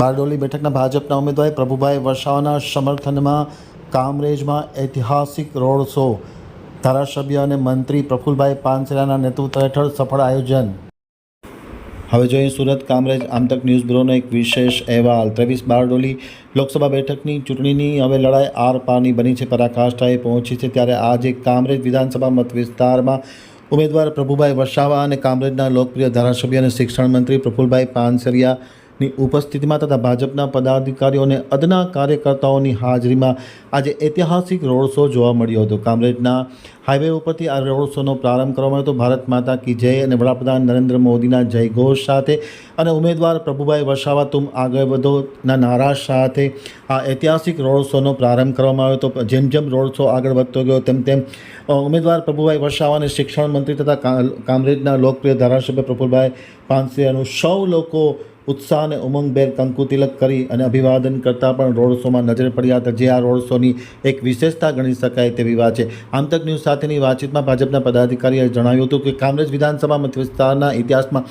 બારડોલી બેઠકના ભાજપના ઉમેદવાર પ્રભુભાઈ વસાવાના સમર્થનમાં કામરેજમાં ઐતિહાસિક રોડ શો. ધારાસભ્ય અને મંત્રી પ્રફુલભાઈ પાનસેરાના નેતૃત્વ હેઠળ સફળ આયોજન. હવે જોઈએ સુરત કામરેજ આમતક ન્યૂઝ બ્યુરોનો એક વિશેષ અહેવાલ. ત્રેવીસ બારડોલી લોકસભા બેઠકની ચૂંટણીની હવે લડાઈ આર પારની બની છે. પરાકાષ્ઠાએ પહોંચી છે ત્યારે આજે કામરેજ વિધાનસભા મત વિસ્તારમાં ઉમેદવાર પ્રભુભાઈ વસાવા અને કામરેજના લોકપ્રિય ધારાસભ્ય અને શિક્ષણ મંત્રી પ્રફુલભાઈ પાનસરિયાની ઉપસ્થિતિમાં તથા ભાજપના પદાધિકારીઓ અને અદના કાર્યકર્તાઓની હાજરીમાં આજે ઐતિહાસિક રોડ શો જોવા મળ્યો હતો. કામરેજના હાઈવે ઉપરથી આ રોડ શોનો પ્રારંભ કરવામાં આવ્યો હતો. ભારત માતા કી જય અને વડાપ્રધાન નરેન્દ્ર મોદીના જયઘોષ સાથે અને ઉમેદવાર પ્રભુભાઈ વસાવા તુમ આગળ વધોના નારા સાથે આ ઐતિહાસિક રોડ શોનો પ્રારંભ કરવામાં આવ્યો હતો. જેમ જેમ રોડ શો આગળ વધતો ગયો, તેમ તેમ ઉમેદવાર પ્રભુભાઈ વસાવા અને શિક્ષણ મંત્રી તથા કામરેજના લોકપ્રિય ધારાસભ્ય પ્રફુલભાઈ પાનસિયાનું સૌ લોકો ઉત્સાહ અને ઉમંગભેર કંકુતિલક કરી અને અભિવાદન કરતાં પણ રોડ શોમાં નજરે પડ્યા હતા જે આ રોડ શોની એક વિશેષતા ગણી શકાય તેવી વાત છે. આમતક ન્યૂઝ સાથેની વાતચીતમાં ભાજપના પદાધિકારીએ જણાવ્યું હતું કે કામરેજ વિધાનસભા મત વિસ્તારના ઇતિહાસમાં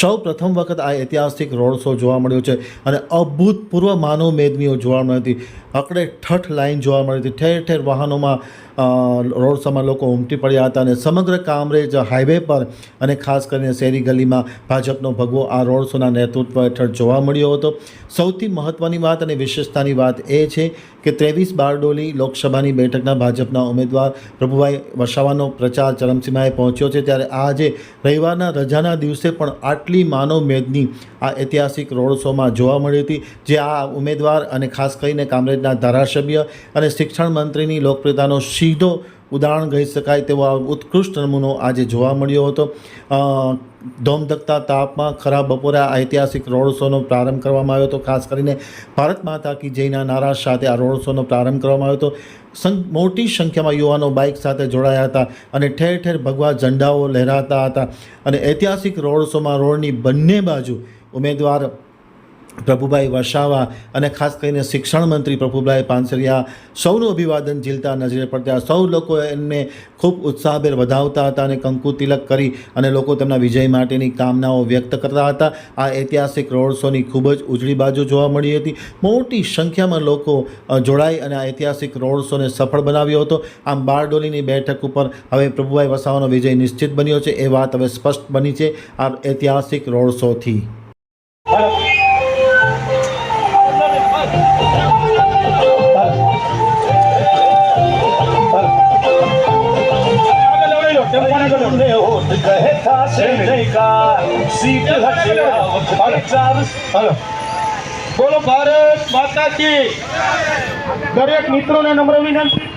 સૌ પ્રથમ વખત આ ઐતિહાસિક રોડ શો જોવા મળ્યો છે અને અભૂતપૂર્વ માનવ મેદનીઓ જોવા મળી હતી. આકડે ઠઠ લાઈન જોવા મળી હતી. ઠેર ઠેર વાહનોમાં રોડ શોમાં લોકો ઉમટી પડ્યા હતા અને સમગ્ર કામરેજ હાઈવે પર અને ખાસ કરીને શેરી ગલીમાં ભાજપનો ભગવો આ રોડ શોના નેતૃત્વ હેઠળ જોવા મળ્યો હતો. સૌથી મહત્ત્વની વાત અને વિશેષતાની વાત એ છે કે ત્રેવીસ બારડોલી લોકસભાની બેઠકના ભાજપના ઉમેદવાર પ્રભુભાઈ વસાવાનો પ્રચાર ચરમસીમાએ પહોંચ્યો છે. ત્યારે આજે રવિવારના રજાના દિવસે પણ આટલી માનવ મેદની આ ઐતિહાસિક રોડ શોમાં જોવા મળી હતી, જે આ ઉમેદવાર અને ખાસ કરીને કામરેજના ધારાસભ્ય અને શિક્ષણ મંત્રીની લોકપ્રિયતાનો સીધો ઉદાહરણ કહી શકાય તેવો આ ઉત્કૃષ્ટ નમૂનો આજે જોવા મળ્યો હતો. ધોમધકતા તાપમાં ખરાબ બપોરે આ ઐતિહાસિક રોડ શોનો પ્રારંભ કરવામાં આવ્યો હતો. ખાસ કરીને ભારત માતા કી જયના નારા સાથે આ રોડ શોનો પ્રારંભ કરવામાં આવ્યો હતો. મોટી સંખ્યામાં યુવાનો બાઇક સાથે જોડાયા હતા અને ઠેર ઠેર ભગવા ઝંડાઓ લહેરાતા હતા. અને ઐતિહાસિક રોડ શોમાં રોડની બંને બાજુ ઉમેદવાર પ્રભુભાઈ વસાવા અને ખાસ કરીને શિક્ષણ મંત્રી પ્રભુભાઈ પાનસરિયા સૌનું અભિવાદન ઝીલતા નજરે પડતા સૌ લોકો એમને ખૂબ ઉત્સાહભેર વધાવતા હતા અને કંકુ તિલક કરી અને લોકો તેમના વિજય માટેની કામનાઓ વ્યક્ત કરતા હતા. આ ઐતિહાસિક રોડ શોની ખૂબ જ ઉજળી બાજુ જોવા મળી હતી. મોટી સંખ્યામાં લોકો જોડાઈ અને આ ઐતિહાસિક રોડ શોને સફળ બનાવ્યો હતો. આમ બારડોલીની બેઠક ઉપર હવે પ્રભુભાઈ વસાવાનો વિજય નિશ્ચિત બન્યો છે. એ વાત હવે સ્પષ્ટ બની છે આ ઐતિહાસિક રોડ શોથી બોલો ભારત માતા કી દરેક મિત્રોને નમ્ર વિનંતી